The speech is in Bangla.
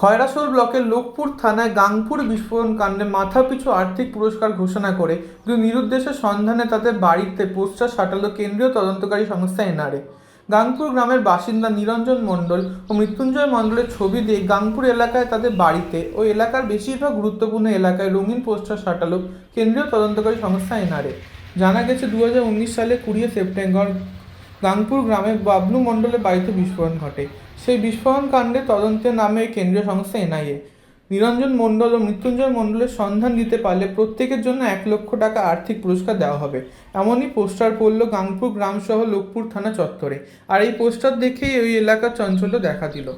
খয়রাসোল ব্লকের লোকপুর থানায় গাংপুর বিস্ফোরণ কাণ্ডে মাথাপিছু আর্থিক পুরস্কার ঘোষণা করে দুই নিরুদ্দেশের সন্ধানে তাদের বাড়িতে পোস্টার সাটালো কেন্দ্রীয় তদন্তকারী সংস্থা এনআরএ। গাংপুর গ্রামের বাসিন্দা নিরঞ্জন মণ্ডল ও মৃত্যুঞ্জয় মণ্ডলের ছবি দিয়ে গাংপুর এলাকায় তাদের বাড়িতে ও এলাকার বেশিরভাগ গুরুত্বপূর্ণ এলাকায় রঙিন পোস্টার সাটালো কেন্দ্রীয় তদন্তকারী সংস্থা এনআরএ। জানা গেছে দু হাজার উনিশ সালে কুড়িয়ে সেপ্টেম্বর গাংপুর গ্রামে বাবলু মণ্ডলের বাড়িতে বিস্ফোরণ ঘটে। সেই বিস্ফোরণ কাণ্ডে তদন্তের নামে কেন্দ্রীয় সংস্থা এনআইএ। নিরঞ্জন মণ্ডল ও মৃত্যুঞ্জয় মণ্ডলের সন্ধান দিতে পারলে প্রত্যেকের জন্য এক লক্ষ টাকা আর্থিক পুরস্কার দেওয়া হবে। এমনই পোস্টার পড়ল গাংপুর গ্রামসহ লোকপুর থানা চত্বরে। আর এই পোস্টার দেখেই ওই এলাকার চঞ্চল্য দেখা দিল।